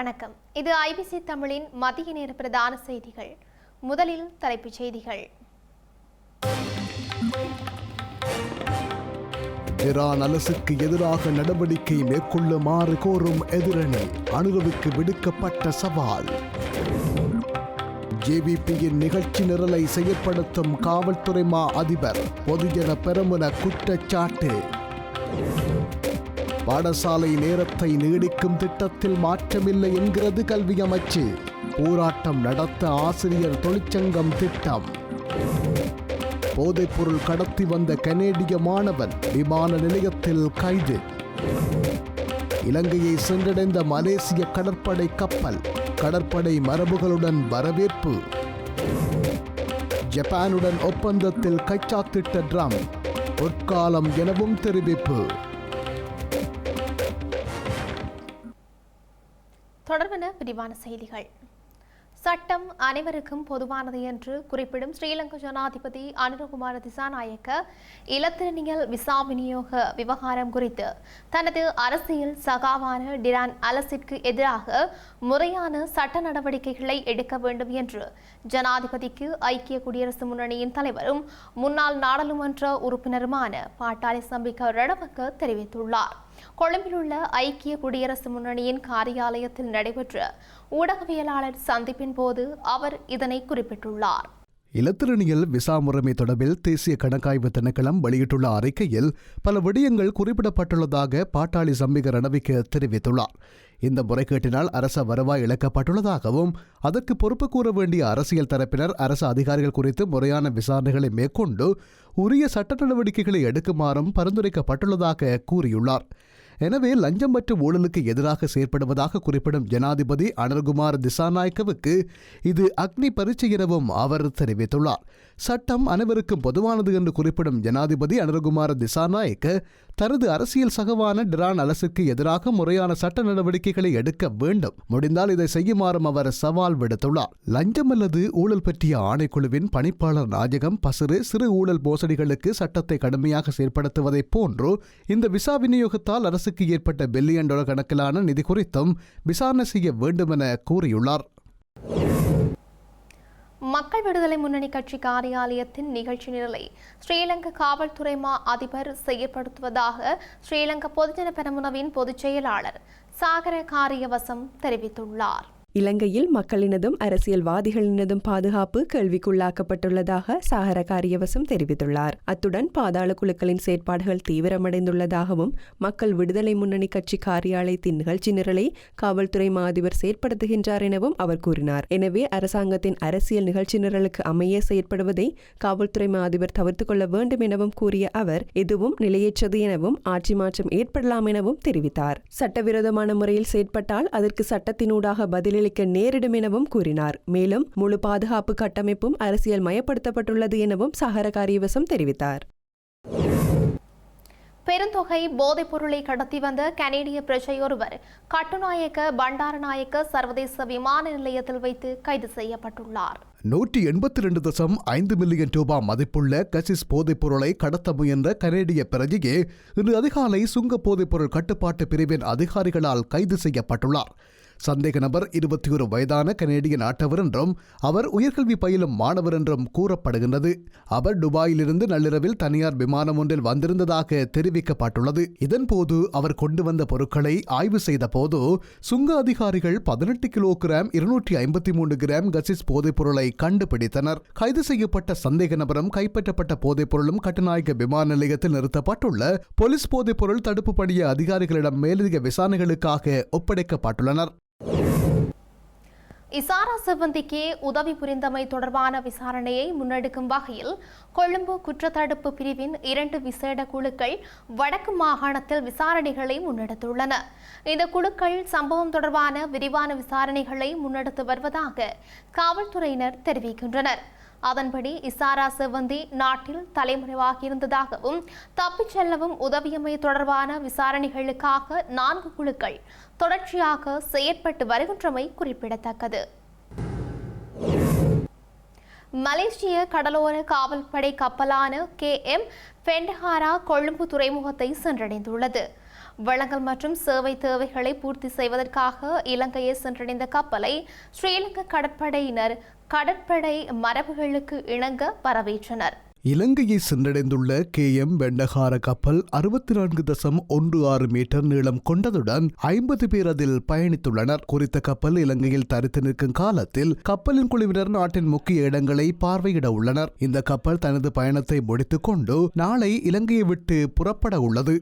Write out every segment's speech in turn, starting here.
வணக்கம். இது ஐபிசி தமிழின் மதிய நேர பிரதான செய்திகள். முதலில் தலைப்புச் செய்திகள். ஈரான் அரசுக்கு எதிராக நடவடிக்கை மேற்கொள்ளுமாறு கோரும் எதிரணி அனுரவுக்கு விடுக்கப்பட்ட சவால். ஜேவிபியின் நிகழ்ச்சி நிரலை செயற்படுத்தும் காவல்துறை மா அதிபர் பொதுஜன பெருமுன குற்றச்சாட்டு. பாடசாலை நேரத்தை நீடிக்கும் திட்டத்தில் மாற்றமில்லை என்கிறது கல்வி அமைச்சு. போராட்டம் நடத்த ஆசிரியர் தொழிற்சங்கம் திட்டம். போதைப்பொருள் கடத்தி வந்த கனேடிய மாணவன் விமான நிலையத்தில் கைது. இலங்கையை சென்றடைந்த மலேசிய கடற்படை கப்பல் கடற்படை மரபுகளுடன் வரவேற்பு. ஜப்பானுடன் ஒப்பந்தத்தில் கைச்சாத்திட்ட ட்ரம் பொற்காலம் எனவும் தெரிவிப்பு. விரிவான செய்திகள். சட்டம் அனைவருக்கும் பொதுவானது என்று குறிப்பிடும் ஸ்ரீலங்கா ஜனாதிபதி அனுரகுமார திசாநாயக்க இலத்திரனியல் விசா விநியோக விவகாரம் குறித்து தனது அரசியல் சகாவான டிரான் அலசிற்கு எதிராக முறையான சட்ட நடவடிக்கைகளை எடுக்க வேண்டும் என்று ஜனாதிபதிக்கு ஐக்கிய குடியரசு முன்னணியின் தலைவரும் முன்னாள் நாடாளுமன்ற உறுப்பினருமான பாட்டாளி சம்பிக்க ரணவக்க தெரிவித்துள்ளார். கொழும்பில் உள்ள ஐக்கிய குடியரசு முன்னணியின் காரியாலயத்தில் நடைபெற்ற ஊடகவியலாளர் சந்திப்பின் போது அவர் இதனை குறிப்பிட்டுள்ளார். இலத்திரனியல் விசா முறைமை தொடர்பில் தேசிய கணக்காய்வு திணைக்களம் வெளியிட்டுள்ள அறிக்கையில் பல விடயங்கள் குறிப்பிடப்பட்டுள்ளதாக பாட்டாளி சம்பிக ரணவிக்க தெரிவித்துள்ளார். இந்த முறைகேட்டினால் அரச வருவாய் இழக்கப்பட்டுள்ளதாகவும் அதற்கு பொறுப்பு கூற வேண்டிய அரசியல் தரப்பினர் அரசு அதிகாரிகள் குறித்து முறையான விசாரணைகளை மேற்கொண்டு உரிய சட்ட நடவடிக்கைகளை எடுக்குமாறும் பரிந்துரைக்கப்பட்டுள்ளதாக கூறியுள்ளார். எனவே லஞ்சம் மற்றும் ஊழலுக்கு எதிராக செயற்படுவதாக குறிப்பிடும் ஜனாதிபதி அனல்குமார் திசாநாயக்கவுக்கு இது அக்னி பரீட்சை எனவும் அவர் தெரிவித்துள்ளார். சட்டம் அனைவருக்கும் பொதுவானது என்று குறிப்பிடும் ஜனாதிபதி அனுரகுமார திசாநாயக்க தனது அரசியல் சகவான டிரான் அரசுக்கு எதிராக முறையான சட்ட நடவடிக்கைகளை எடுக்க வேண்டும். முடிந்தால் இதை செய்யுமாறும் அவர் சவால் விடுத்துள்ளார். லஞ்சம் அல்லது ஊழல் பற்றிய ஆணைக்குழுவின் பணிப்பாளர் நாயகம் பசுறு சிறு ஊழல் மோசடிகளுக்கு சட்டத்தை கடுமையாக செயற்படுத்துவதைப் போன்று இந்த விசா விநியோகத்தால் அரசுக்கு ஏற்பட்ட பில்லியன் டாலர் கணக்கிலான நிதி குறித்தும் விசாரணை செய்ய வேண்டும் என கூறியுள்ளார். மக்கள் விடுதலை முன்னணி கட்சி காரியாலயத்தின் நிகழ்ச்சி நிரலை ஸ்ரீலங்கா காவல்துறை மா அதிபர் செயற்படுத்துவதாக ஸ்ரீலங்கா பொதுஜன பெரமுனவின் பொதுச் செயலாளர் சாகர காரியவசம் தெரிவித்துள்ளார். இலங்கையில் மக்களினதும் அரசியல்வாதிகளினதும் பாதுகாப்பு கேள்விக்குள்ளாக்கப்பட்டுள்ளதாக சாகர காரியவசம் தெரிவித்துள்ளார். அத்துடன் பாதாள குழுக்களின் செயற்பாடுகள் தீவிரமடைந்துள்ளதாகவும் மக்கள் விடுதலை முன்னணி கட்சி காரியாலயத்தின் நிகழ்ச்சி நிரலை காவல்துறை மாதிபர் செயற்படுத்துகின்றார் எனவும் அவர் கூறினார். எனவே அரசாங்கத்தின் அரசியல் நிகழ்ச்சி நிரலுக்கு அமைய செயற்படுவதை காவல்துறை மாதிபர் தவிர்த்துக் கொள்ள வேண்டும் எனவும் கூறிய அவர் எதுவும் நிலையற்றது எனவும் ஆட்சி மாற்றம் ஏற்படலாம் எனவும் தெரிவித்தார். சட்டவிரோதமான முறையில் செயற்பட்டால் அதற்கு சட்டத்தினூடாக பதில் பதிலளிக்க நேரிடும் எனவும் கூறினார். மேலும் முழு பாதுகாப்பு கட்டமைப்பும் அரசியல் மயப்படுத்தப்பட்டுள்ளது எனவும் சஹர காரியவசம் தெரிவித்தார். பெருந்தொகை போதைப் பொருளை கடத்தி வந்த கனேடிய பிரஜையொருவர் கட்டுநாயக்க பண்டாரநாயக்க சர்வதேச விமான நிலையத்தில் வைத்து கைது செய்யப்பட்டுள்ளார். நூற்றி எண்பத்தி ரெண்டு தசம் ஐந்து மில்லியன் ரூபாய் மதிப்புள்ள கசிஸ் போதைப் பொருளை கடத்த முயன்ற கனேடிய பிரஜையே இன்று அதிகாலை சுங்க போதைப்பொருள் கட்டுப்பாட்டு பிரிவின் அதிகாரிகளால் கைது செய்யப்பட்டுள்ளார். சந்தேக நபர் இருபத்தி ஒரு வயதான கனேடிய நாட்டவர் என்றும் அவர் உயர்கல்வி பயிலும் மாணவர் என்றும் கூறப்படுகின்றது. அவர் துபாயிலிருந்து நள்ளிரவில் தனியார் விமானம் ஒன்றில் வந்திருந்ததாக தெரிவிக்கப்பட்டுள்ளது. இதன்போது அவர் கொண்டு வந்த பொருட்களை ஆய்வு செய்த போது சுங்க அதிகாரிகள் பதினெட்டு கிலோ கிராம் இருநூற்றி ஐம்பத்தி மூன்று கிராம் கசிஸ் போதைப் பொருளை கண்டுபிடித்தனர். கைது செய்யப்பட்ட சந்தேக நபரும் கைப்பற்றப்பட்ட போதைப் பொருளும் கட்டுநாயக்க விமான நிலையத்தில் நிறுத்தப்பட்டுள்ள போலீஸ் போதைப் பொருள் தடுப்பு பணிய அதிகாரிகளிடம் மேலதிக விசாரணைகளுக்காக ஒப்படைக்கப்பட்டுள்ளனர். இசாரா சிவந்திக்கு உதவி புரிந்தமை தொடர்பான விசாரணையை முன்னெடுக்கும் வகையில் கொழும்பு குற்றத்தடுப்பு பிரிவின் இரண்டு விசேட குழுக்கள் வடக்கு மாகாணத்தில் விசாரணைகளை முன்னெடுத்துள்ளன. இந்த குழுக்கள் சம்பவம் தொடர்பான விரிவான விசாரணைகளை முன்னெடுத்து வருவதாக காவல்துறையினர் தெரிவிக்கின்றனர். அதன்படி இசாரா செவ்வந்தி நாட்டில் தலைமறைவாகியிருந்ததாகவும் தப்பிச் செல்லவும் உதவியமை தொடர்பான விசாரணைகளுக்காக நான்கு குழுக்கள் தொடர்ச்சியாக செயற்பட்டு வருகின்றமை குறிப்பிடத்தக்கது. மலேசிய கடலோர காவல்படை கப்பலான கே எம் பெண்டஹாரா கொழும்பு துறைமுகத்தை சென்றடைந்துள்ளது. வளங்கள் மற்றும் சேவை தேவைகளை பூர்த்தி செய்வதற்காக இலங்கையை சென்றடைந்த கப்பலை ஸ்ரீலங்கா கடற்படையினர் கடற்படை மரபுகளுக்கு இணங்க வரவேற்றனர். இலங்கையை சென்றடைந்துள்ள கே எம் வெண்டகார கப்பல் அறுபத்தி நான்கு தசம் ஒன்று ஆறு மீட்டர் நீளம் கொண்டதுடன் ஐம்பது பேர் அதில் பயணித்துள்ளனர். குறித்த கப்பல் இலங்கையில் தரித்து நிற்கும் காலத்தில் கப்பலின் குழுவினர் நாட்டின் முக்கிய இடங்களை பார்வையிட உள்ளனர். இந்த கப்பல் தனது பயணத்தை முடித்துக்கொண்டு நாளை இலங்கையை விட்டு புறப்பட உள்ளது.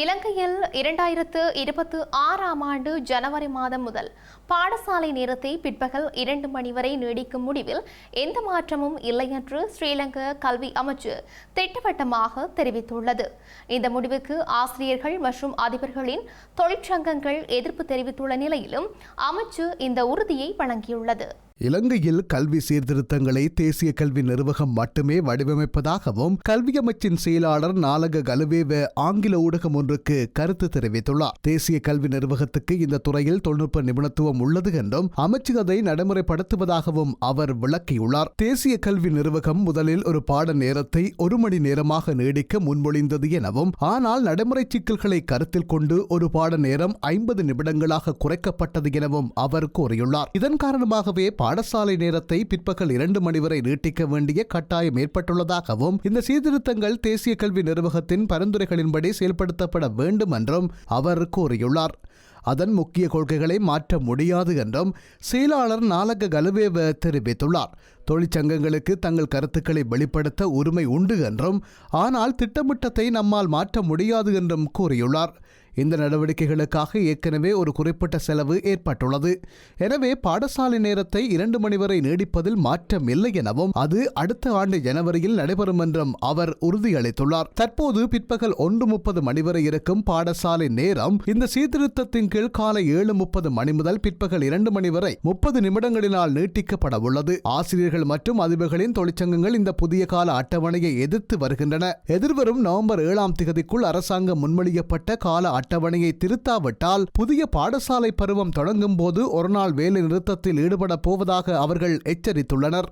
இலங்கையில் இரண்டாயிரத்து இருபத்தி ஆறாம் ஆண்டு ஜனவரி மாதம் முதல் பாடசாலை நேரத்தை பிற்பகல் இரண்டு மணி வரை நீடிக்கும் முடிவில் எந்த மாற்றமும் இல்லை என்று ஸ்ரீலங்கா கல்வி அமைச்சு திட்டவட்டமாக தெரிவித்துள்ளது. இந்த முடிவுக்கு ஆசிரியர்கள் மற்றும் அதிபர்களின் தொழிற்சங்கங்கள் எதிர்ப்பு தெரிவித்துள்ள நிலையிலும் அமைச்சு இந்த உறுதியை வழங்கியுள்ளது. இலங்கையில் கல்வி சீர்திருத்தங்களை தேசிய கல்வி நிர்வாகம் மட்டுமே வடிவமைப்பதாகவும் கல்வி அமைச்சின் செயலாளர் நாலக கலுவேவ ஆங்கில ஊடகம் ஒன்றுக்கு கருத்து தெரிவித்துள்ளார். தேசிய கல்வி நிர்வாகத்துக்கு இந்த துறையில் தொழில்நுட்ப நிபுணத்துவம் உள்ளது என்றும் அமைச்சு அதை நடைமுறைப்படுத்துவதாகவும் அவர் விளக்கியுள்ளார். தேசிய கல்வி நிர்வாகம் முதலில் ஒரு பாட நேரத்தை ஒரு மணி நேரமாக நீடிக்க முன்மொழிந்தது எனவும் ஆனால் நடைமுறை சிக்கல்களை கருத்தில் கொண்டு ஒரு பாட நேரம் ஐம்பது நிமிடங்களாக குறைக்கப்பட்டது எனவும் அவர் கூறியுள்ளார். இதன் காரணமாகவே பாடசாலை நேரத்தை பிற்பகல் இரண்டு மணி வரை நீட்டிக்க வேண்டிய கட்டாயம் ஏற்பட்டுள்ளதாகவும் இந்த சீர்திருத்தங்கள் தேசிய கல்வி நிர்வாகத்தின் பரிந்துரைகளின்படி செயல்படுத்தப்பட வேண்டும் என்றும் அவர் கூறியுள்ளார். அதன் முக்கிய கொள்கைகளை மாற்ற முடியாது என்றும் செயலாளர் நாலக கலுவேவ தெரிவித்துள்ளார். தொழிற்சங்கங்களுக்கு தங்கள் கருத்துக்களை வெளிப்படுத்த உரிமை உண்டு என்றும் ஆனால் திட்டமிட்டத்தை நம்மால் மாற்ற முடியாது என்றும் கூறியுள்ளார். இந்த நடவடிக்கைகளுக்காக ஏற்கனவே ஒரு குறிப்பிட்ட செலவு ஏற்பட்டுள்ளது. எனவே பாடசாலை நேரத்தை இரண்டு மணி வரை நீடிப்பதில் மாற்றம் இல்லை எனவும் அது அடுத்த ஆண்டு ஜனவரியில் நடைபெறும் என்றும் அவர் உறுதியளித்துள்ளார். தற்போது பிற்பகல் ஒன்று முப்பது மணி வரை இருக்கும் பாடசாலை நேரம் இந்த சீர்திருத்தத்தின் கீழ் காலை ஏழு முப்பது மணி முதல் பிற்பகல் இரண்டு மணி வரை முப்பது நிமிடங்களினால் நீட்டிக்கப்பட உள்ளது. ஆசிரியர்கள் மற்றும் அதிபர்களின் தொழிற்சங்கங்கள் இந்த புதிய கால அட்டவணையை எதிர்த்து வருகின்றன. எதிர்வரும் நவம்பர் ஏழாம் திகதிக்குள் அரசாங்கம் முன்மொழியப்பட்ட கால அட்டவணையை திருத்தாவிட்டால் புதிய பாடசாலை பருவம் தொடங்கும் போது ஒருநாள் வேலை நிறுத்தத்தில் ஈடுபட போவதாக அவர்கள் எச்சரித்துள்ளனர்.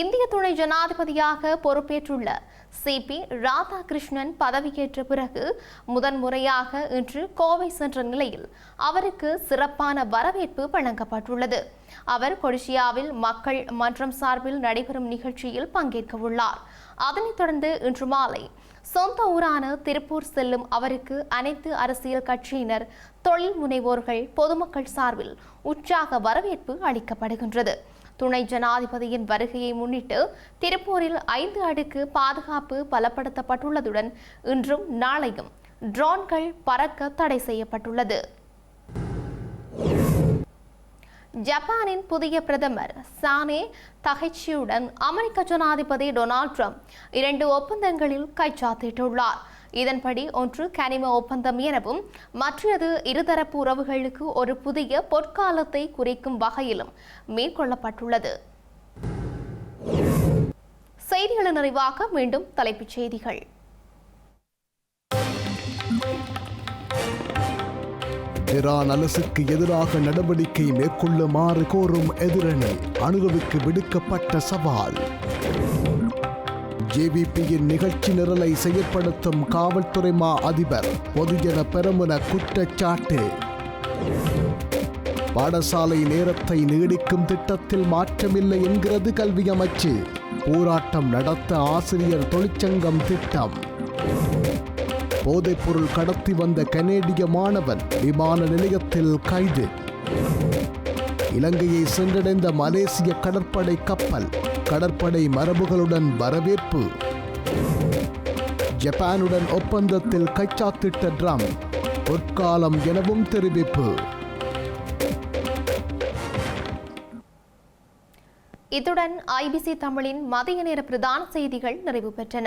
இந்திய துணை ஜனாதிபதியாக பொறுப்பேற்றுள்ள சிபி ராதாகிருஷ்ணன் பதவியேற்ற பிறகு முதன்முறையாக இன்று கோவை சென்ற நிலையில் அவருக்கு சிறப்பான வரவேற்பு வழங்கப்பட்டுள்ளது. அவர் கொடிஷியாவில் மக்கள் மன்றம் சார்பில் நடைபெறும் நிகழ்ச்சியில் பங்கேற்க உள்ளார் அதனைத் தொடர்ந்து இன்று மாலை சொந்த ஊரான திருப்பூர் செல்லும் அவருக்கு அனைத்து அரசியல் கட்சியினர் தொழில் முனைவோர்கள் பொதுமக்கள் சார்பில் உற்சாக வரவேற்பு அளிக்கப்படுகின்றது. துணை ஜனாதிபதியின் வருகையை முன்னிட்டு திருப்பூரில் ஐந்து அடுக்கு பாதுகாப்பு பலப்படுத்தப்பட்டுள்ளதுடன் இன்றும் நாளையும் ட்ரோன்கள் பறக்க தடை செய்யப்பட்டுள்ளது. ஜப்பானின் புதிய பிரதமர் சானே தகைச்சியுடன் அமெரிக்க ஜனாதிபதி டொனால்ட் ட்ரம்ப் இரண்டு ஒப்பந்தங்களில் கைச்சாத்திட்டுள்ளார். இதன்படி ஒன்று கனிம ஒப்பந்தம் எனவும் மற்றது இருதரப்பு உறவுகளுக்கு ஒரு புதிய பொற்காலத்தை குறிக்கும் வகையிலும் மேற்கொள்ளப்பட்டுள்ளது. செய்திகளின் நிறைவாக மீண்டும் தலைப்புச் செய்திகள். ஈரான் அரசுக்கு எதிராக நடவடிக்கை மேற்கொள்ளுமாறு கோரும் எதிரணி அனுரவுக்கு விடுக்கப்பட்ட சவால். ஜேவிபியின் நிகழ்ச்சி நிரலை செயற்படுத்தும் காவல்துறை மா அதிபர் பொதுஜன பெருமுன குற்றச்சாட்டு. பாடசாலை நேரத்தை நீடிக்கும் திட்டத்தில் மாற்றமில்லை என்கிறது கல்வி அமைச்சு. போராட்டம் நடத்த ஆசிரியர் தொழிற்சங்கம் திட்டம். போதைப்பொருள் கடத்தி வந்த கனேடிய மாணவன் விமான நிலையத்தில் கைது. இலங்கையை சென்றடைந்த மலேசிய கடற்படை கப்பல் கடற்படை மரபுகளுடன் வரவேற்பு. ஜப்பானுடன் ஒப்பந்தத்தில் கைச்சாத்திட்ட ட்ரம் பொற்காலம் எனவும் தெரிவிப்பு. இத்துடன் ஐபிசி தமிழின் மதிய நேர பிரதான செய்திகள் நிறைவு பெற்றன.